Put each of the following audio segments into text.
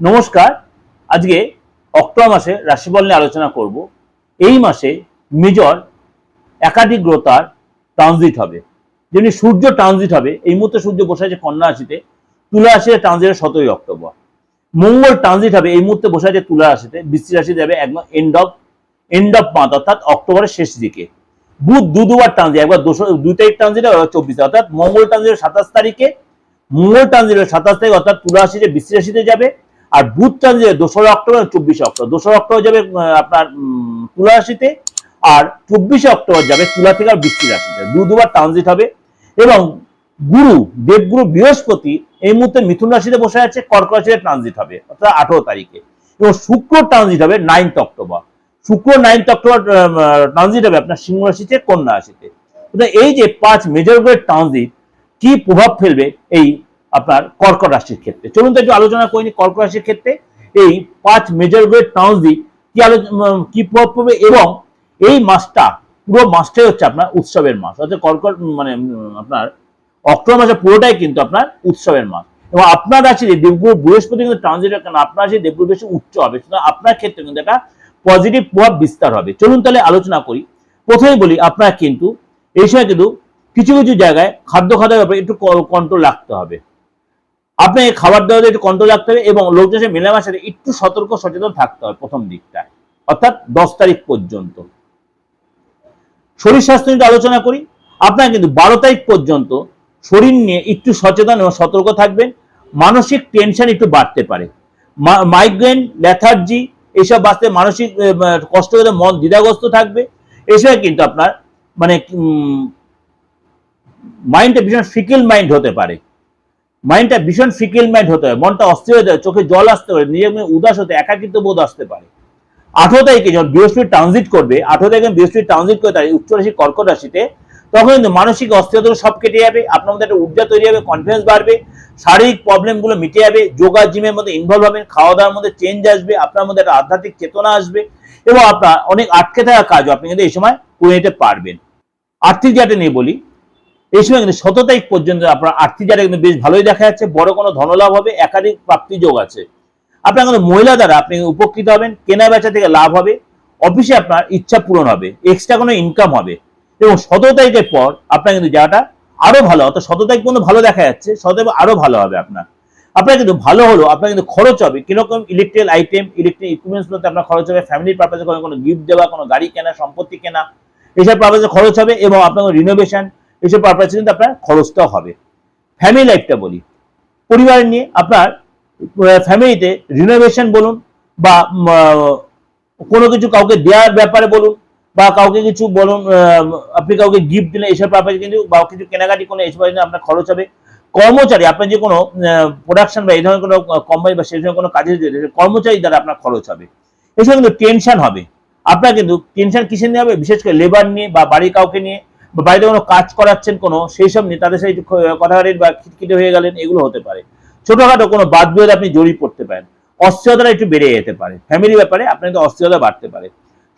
নমস্কার, আজকে অক্টোবর মাসে রাশিফল নিয়ে আলোচনা করব। এই মাসে মেজর একাধিক গ্রতার ট্রানজিট হবে। যেমনি সূর্য ট্রানজিট হবে, এই মুহূর্তে সূর্য বসে আছে কন্যা রাশিতে তুলা রাশিতে ট্রানজিট সতেরোই অক্টোবর। মঙ্গল ট্রানজিট হবে, এই মুহূর্তে বসে আছে তুলা রাশিতে বৃষ্টি রাশি যাবে একদম end of end of month অর্থাৎ অক্টোবরের শেষ দিকে। বুধ দু দুবার ট্রানজিট একবার দুশো দুই তারিখ ট্রানজিট হবে চব্বিশ অর্থাৎ মঙ্গল ট্রানজিট সাতাশ তারিখে, মঙ্গল ট্রানজিট সাতাশ তারিখ, অর্থাৎ তুলা রাশিতে বৃষ্টি রাশিতে যাবে। আর বুধ ট্রানজিট দোসরা অক্টোবর চব্বিশে অক্টোবর। দোসরা অক্টোবর যাবে আপনার তুলা রাশিতে আর চব্বিশে অক্টোবর যাবে তুলা থেকে আর বৃষ্টি রাশিতে। দু দুবার ট্রানজিট হবে এবং গুরু, দেবগুরু বৃহস্পতি এই মুহূর্তে মিথুন রাশিতে বসে আছে, কর্ক রাশিতে ট্রানজিট হবে, অর্থাৎ আঠেরো তারিখে। এবং শুক্র ট্রানজিট হবে নাইনথ অক্টোবর। শুক্র নাইনথ অক্টোবর ট্রানজিট হবে আপনার সিংহ রাশিতে, কন্যা রাশিতে। এই যে পাঁচ মেজর গ্রেড ট্রানজিট কি প্রভাব ফেলবে এই আপনার কর্কট রাশির ক্ষেত্রে। চলুন তো একটু আলোচনা করিনি কর্কট রাশির ক্ষেত্রে। এই পাঁচ মেজর গ্রেড ট্রানজিট কি আলোচনা কি প্রভাব পড়বে এবং এই মাসটা, পুরো মাসটাই হচ্ছে আপনার উৎসবের মাস। অর্থাৎ কর্কট মানে আপনার অক্টোবর মাসে পুরোটাই কিন্তু আপনার উৎসবের মাস। এবং আপনার রাশি দেবগুরু বৃহস্পতি কিন্তু ট্রানজিটের কারণে আপনার রাশি দেবগুরু বেশি উচ্চ হবে। সুতরাং আপনার ক্ষেত্রে কিন্তু একটা পজিটিভ প্রভাব বিস্তার হবে। চলুন তাহলে আলোচনা করি। প্রথমেই বলি, আপনার কিন্তু এই সময় কিন্তু কিছু কিছু জায়গায় খাদ্য খাদ্যের ব্যাপারে একটু কন্ট্রোল রাখতে হবে। আপনাকে খাবার দাবার একটু কন্ট্রোল রাখতে হবে এবং লোকজনের সাথে একটু সতর্ক সচেতন থাকতে হবে প্রথম দিকটায় অর্থাৎ দশ তারিখ পর্যন্ত। শরীর স্বাস্থ্য নিয়ে আলোচনা করি। আপনার কিন্তু বারো তারিখ পর্যন্ত শরীর নিয়ে একটু সচেতন এবং সতর্ক থাকবেন। মানসিক টেনশন একটু বাড়তে পারে। মাইগ্রেন ল্যাথার্জি এইসব বাঁচতে মানসিক কষ্ট হলে মন দ্বিধাগ্রস্ত থাকবে। এসবে কিন্তু আপনার মানে মাইন্ডটা ভীষণ ফিকেল মাইন্ড হতে পারে। মাইন্ডটা ভীষণ ফিকেল মাইন্ড হতে পারে মনটা অস্থির হতে পারে চোখে জল আসতে পারে নিজের উদাস হতে, একাকিত্ব বোধ আসতে পারে। আঠারো তারিখে যখন বৃহস্পতি ট্রানজিট করবে, আঠারো তারিখে বৃহস্পতি ট্রানজিট করে তার উচ্চ রাশি কর্কট রাশিতে, তখন কিন্তু মানসিক অস্থিরতা সব কেটে যাবে, আপনার মধ্যে একটা ঊর্জা তৈরি হবে কনফিডেন্স বাড়বে, শারীরিক প্রবলেমগুলো মিটে যাবে, যোগা জিমের মধ্যে ইনভলভ হবেন খাওয়া দাওয়ার মধ্যে চেঞ্জ আসবে, আপনার মধ্যে একটা আধ্যাত্মিক চেতনা আসবে এবং আপনার অনেক আটকে থাকা কাজও আপনি কিন্তু এই সময় করে নিতে পারবেন। আর্থিক জায়গাটা নিয়ে বলি এই সময় কিন্তু শত তারিখ পর্যন্ত আপনার আর্থিক জায়গা কিন্তু বেশ ভালোই দেখা যাচ্ছে। বড় কোনো ধনলাভ হবে, একাধিক প্রাপ্তি যোগ আছে। আপনার কিন্তু মহিলা দ্বারা আপনি উপকৃত হবেন, কেনা বেচা থেকে লাভ হবে, অফিসে আপনার ইচ্ছা পূরণ হবে এক্সট্রা কোনো ইনকাম হবে। এবং সতেরো তারিখের পর আপনার কিন্তু জায়গাটা আরও ভালো, অর্থাৎ সতেরো তারিখ পর্যন্ত ভালো দেখা যাচ্ছে সতেরো আরও ভালো হবে আপনার। আপনার কিন্তু ভালো হলো, আপনার কিন্তু খরচ হবে, কীরকম ইলেকট্রিক্যাল আইটেম ইলেকট্রিক ইকুইপমেন্টস গুলোতে আপনার খরচ হবে ফ্যামিলির পারপাসে কোনো গিফট দেওয়া, কোনো গাড়ি কেনা, সম্পত্তি কেনা এইসব পারপাসে খরচ হবে এবং আপনার রিনোভেশন এইসব পারপাসে কিন্তু আপনার খরচটাও হবে। ফ্যামিলি লাইফটা বলি। পরিবার নিয়ে আপনার ফ্যামিলিতে রিনোভেশন বলুন বা কোনো কিছু কাউকে দেওয়ার ব্যাপারে বলুন বা কাউকে কিছু বলুন আপনি কাউকে গিফট দিলেন এইসব ব্যাপারে কিন্তু বা কিছু কেনাকাটি কোনো জন্য আপনার খরচ হবে। কর্মচারী, আপনার যে কোনো প্রোডাকশন বা এই ধরনের কোনো কোম্পানি বা সেই ধরনের কোনো কাজে কর্মচারী দ্বারা আপনার খরচ হবে। এসব কিন্তু টেনশন হবে। আপনার কিন্তু টেনশন কিসের নিয়ে হবে? বিশেষ করে লেবার নিয়ে বা বাড়ির কাউকে নিয়ে। বাড়িতে কোনো কাজ করাচ্ছেন কোনো সেই সব নিয়ে তাদের সাথে কথাবার্তা বা খিটখিটে হয়ে গেলেন এগুলো হতে পারে। ছোটখাটো কোনো বাদ বিরোধ আপনি জড়িয়ে পড়তে পারেন। অস্থিরতা একটু বেড়ে যেতে পারে। ফ্যামিলি ব্যাপারে আপনার অস্থিরতা বাড়তে পারে।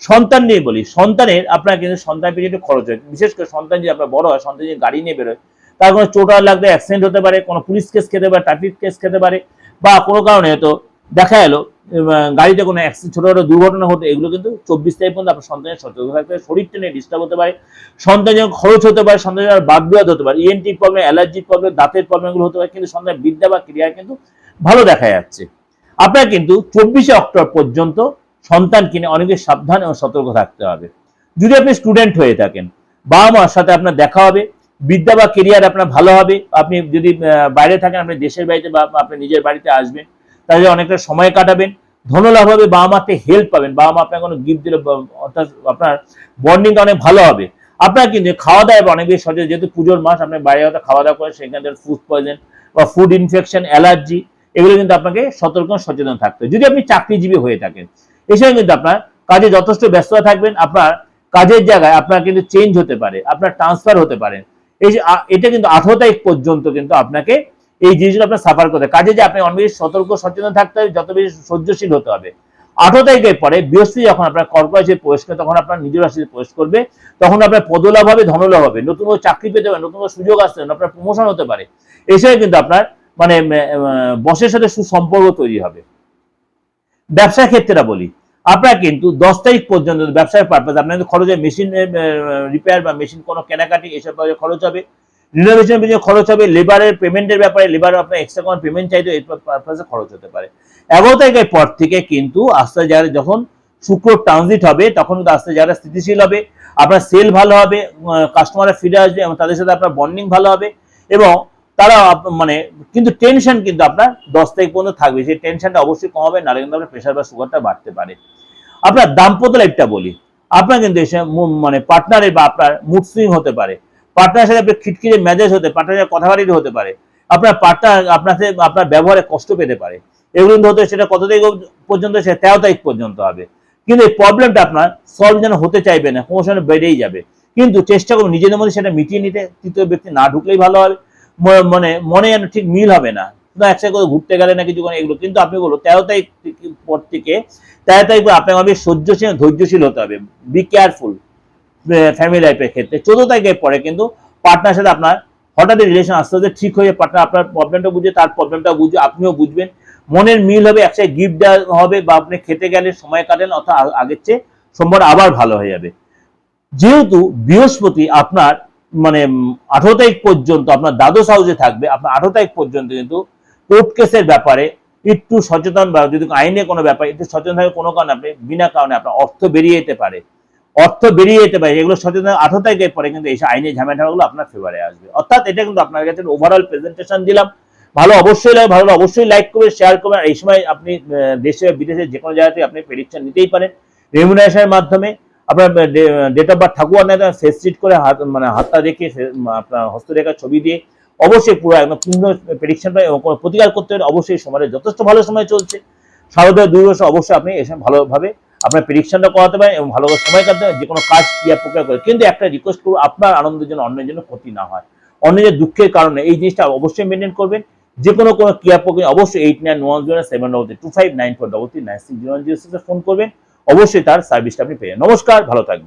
সন্তান নিয়ে বলি সন্তানের আপনার কিন্তু সন্তান পিছিয়ে একটু খরচ হয়। বিশেষ করে সন্তান যদি আপনার বড় হয় সন্তান যদি গাড়ি নিয়ে বেরোয় তার কোনো চোট লাগবে অ্যাক্সিডেন্ট হতে পারে কোনো পুলিশ কেস খেতে পারে ট্রাফিক কেস খেতে পারে বা কোনো কারণে হয়তো দেখা উম, গাড়িতে কোনো ছোটখাটো দুর্ঘটনা হতে, এগুলো কিন্তু চব্বিশ তারিখ পর্যন্ত আপনার সন্তানের সতর্ক থাকতে হবে। শরীরটা নিয়ে ডিস্টার্ব হতে পারে সন্তান সন্তানের খরচ হতে পারে, সন্তানের বাদ বিবাদ হতে পারে ইএনটি প্রবলেম অ্যালার্জির প্রবলেম দাঁতের প্রবলেমগুলো হতে পারে, কিন্তু সন্তানের বিদ্যা বা ক্রিয়া কিন্তু ভালো দেখা যাচ্ছে। আপনার কিন্তু চব্বিশে অক্টোবর পর্যন্ত সন্তান কিনে অনেকে সাবধান এবং সতর্ক থাকতে হবে। যদি আপনি স্টুডেন্ট হয়ে থাকেন, বাবা মার সাথে আপনার দেখা হবে, বিদ্যা বা কেরিয়ার আপনার ভালো হবে, আপনি যদি বাইরে থাকেন, আপনি দেশের বাড়িতে বা আপনি নিজের বাড়িতে আসবেন তাহলে অনেকটা সময় কাটাবেন। ধনলাভ হবে বাবা মাতে হেল্প পাবেন। বাবা মা আপনার কোনো গিফট দিলে, অর্থাৎ আপনার বন্ডিংটা অনেক ভালো হবে। আপনার কিন্তু খাওয়া দাওয়া অনেক বেশি সচেতন যেহেতু পুজোর মাস, আপনি বাইরে হয়তো খাওয়া দাওয়া করে সেখান থেকে ফুড পয়জন বা ফুড ইনফেকশন অ্যালার্জি এগুলো কিন্তু আপনাকে সতর্ক সচেতন থাকতে যদি আপনি চাকরিজীবী হয়ে থাকেন এছাড়া কিন্তু আপনার কাজে যথেষ্ট ব্যস্ততা থাকবেন। আপনার কাজের জায়গায় আপনার কিন্তু চেঞ্জ হতে পারে, আপনার ট্রান্সফার হতে পারে। এই যে এটা কিন্তু আঠারো তারিখ পর্যন্ত কিন্তু আপনাকে এই জিনিসগুলো আপনার সাফার করতে কাজে যে আপনি অনেক বেশি সতর্ক, সচেতন থাকতে হবে, যত বেশি সহ্যশীল হতে হবে। আঠারো তারিখের পরে বৃহস্পতি যখন আপনার কর্ক রাশিতে প্রবেশ করে তখন আপনার নিজের রাশিতে প্রবেশ করবে, তখন আপনার পদলাভ হবে ধনলাভ হবে। নতুন চাকরি পেতে পারে নতুন সুযোগ আসতে পারে আপনার প্রমোশন হতে পারে। এসে কিন্তু আপনার মানে বসের সাথে সুসম্পর্ক তৈরি হবে। ব্যবসার ক্ষেত্রে বলি, আপনার কিন্তু দশ তারিখ পর্যন্ত ব্যবসার পারপাস আপনাদের খরচ হবে মেশিন রিপেয়ার বা মেশিন কোনো কেনাকাটি, এসব খরচ হবে। রিনোভেশন পিছনে খরচ হবে লেবারের পেমেন্টের ব্যাপারে লেবার আপনার এক্সট্রা কোনো পেমেন্ট চাইতো এই পারপাসে খরচ হতে পারে। এগারো তারিখের পর থেকে কিন্তু আস্তে যারা যখন শুক্র ট্রানজিট হবে, তখন কিন্তু আস্তে যারা স্থিতিশীল হবে, আপনার সেল ভালো হবে কাস্টমাররা ফিরে আসবে এবং তাদের সাথে আপনার বন্ডিং ভালো হবে এবং তারা মানে কিন্তু টেনশন কিন্তু আপনার দশ তারিখ পর্যন্ত থাকবে। সেই টেনশনটা অবশ্যই কমাবে নাহলে কিন্তু আপনার প্রেশার বা সুগারটা বাড়তে পারে। আপনার দাম্পত্য লাইফটা বলি। আপনার কিন্তু এসে মানে পার্টনারের বা আপনার মুড সুইং হতে পারে। পার্টনারের সাথে আপনার খিটখিটে মেজাজ হতে, পার্টনারের কথাবার্তা হতে পারে। আপনার পার্টনার আপনার সাথে আপনার ব্যবহারে কষ্ট পেতে পারে। এগুলো হতে সেটা কত তারিখ পর্যন্ত, সে তেরো তারিখ পর্যন্ত হবে। কিন্তু এই প্রবলেমটা আপনার সলভ যেন হতে চাইবে না কোনো সময় বেড়েই যাবে। কিন্তু চেষ্টা করুন নিজেদের মধ্যে সেটা মিটিয়ে নিতে, তৃতীয় ব্যক্তি না ঢুকলেই ভালো হবে। মানে মনে যেন ঠিক মিল হবে না। একসাথে করে ঘুরতে গেলে না কিছু এগুলো। কিন্তু আপনি বলো তেরো তারিখ পর থেকে, তেরো তারিখ আপনাকে সহ্যশীল ধৈর্যশীল হতে হবে। বি কেয়ারফুল ফ্যামিলি লাইফের ক্ষেত্রে। চোদ্দ তারিখের পরে কিন্তু পার্টনার সাথে আপনার হঠাৎ রিলেশন আস্তে আস্তে ঠিক হয়ে পার্টনার আপনার প্রবলেমটা বুঝে, তার প্রবলেমটা বুঝে, আপনিও বুঝবেন। মনের মিল হবে, একসাথে গিফট দেওয়া হবে বা আপনি খেতে গেলে সময় কাটেন, অর্থাৎ আগের চেয়ে সোমবার আবার ভালো হয়ে যাবে। যেহেতু বৃহস্পতি আপনার মানে আঠারো তারিখ পর্যন্ত আপনার দ্বাদশ হাউসে থাকবে, আপনার আঠারো তারিখ পর্যন্ত কিন্তু কোর্ট কেসের ব্যাপারে একটু সচেতন বা যদি আইনে কোনো ব্যাপার, একটু সচেতন থাকে কোনো কারণে আপনি, বিনা কারণে আপনার অর্থ বেরিয়ে যেতে পারে। অর্থ বেরিয়ে যেতে পারে এগুলো সচেতন আঠারো তারিখের পরে কিন্তু এই আইনে ঝামেলাগুলো আপনার ফেভারে আসবে। অর্থাৎ এটা কিন্তু আপনার কাছে ওভারঅল প্রেজেন্টেশন দিলাম। ভালো অবশ্যই লাগে, ভালো অবশ্যই লাইক করবেন শেয়ার করবেন। এই সময় আপনি দেশে বিদেশে যে কোনো জায়গা থেকে আপনি প্রেডিকশন নিতেই পারেন। রেমুনারেশনের মাধ্যমে আপনার ডেট অফ বার্থ থাকুক আর না ফেস সিট করে হাত মানে হাতটা রেখে আপনার হস্তরেখার ছবি দিয়ে অবশ্যই পুরো একদম পূর্ণ প্রেডিকশনটা প্রতিকার করতে হলে অবশ্যই সময় যথেষ্ট ভালো সময় চলছে। শারদীয় দুই বছর অবশ্যই আপনি এসে ভালোভাবে আপনার প্রেডিকশনটা করাতে পারেন এবং ভালো সময় কাটতে যে কোনো কাজ ক্রিয়া প্রক্রিয়া করে। কিন্তু একটা রিকোয়েস্ট করব, আপনার আনন্দের জন্য, অন্যের জন্য ক্ষতি না হয়। অন্যের দুঃখের কারণে এই জিনিসটা অবশ্যই মেনটেন করবেন। যে কোনো কোনো ক্রিয়া প্রক্রিয়া, অবশ্যই eight nine one zero seven double two five nine four double three nine six zero zero সিক্সে ফোন করবেন। অবশ্যই তার সার্ভিসটা আপনি পেয়ে। নমস্কার, ভালো থাকবেন।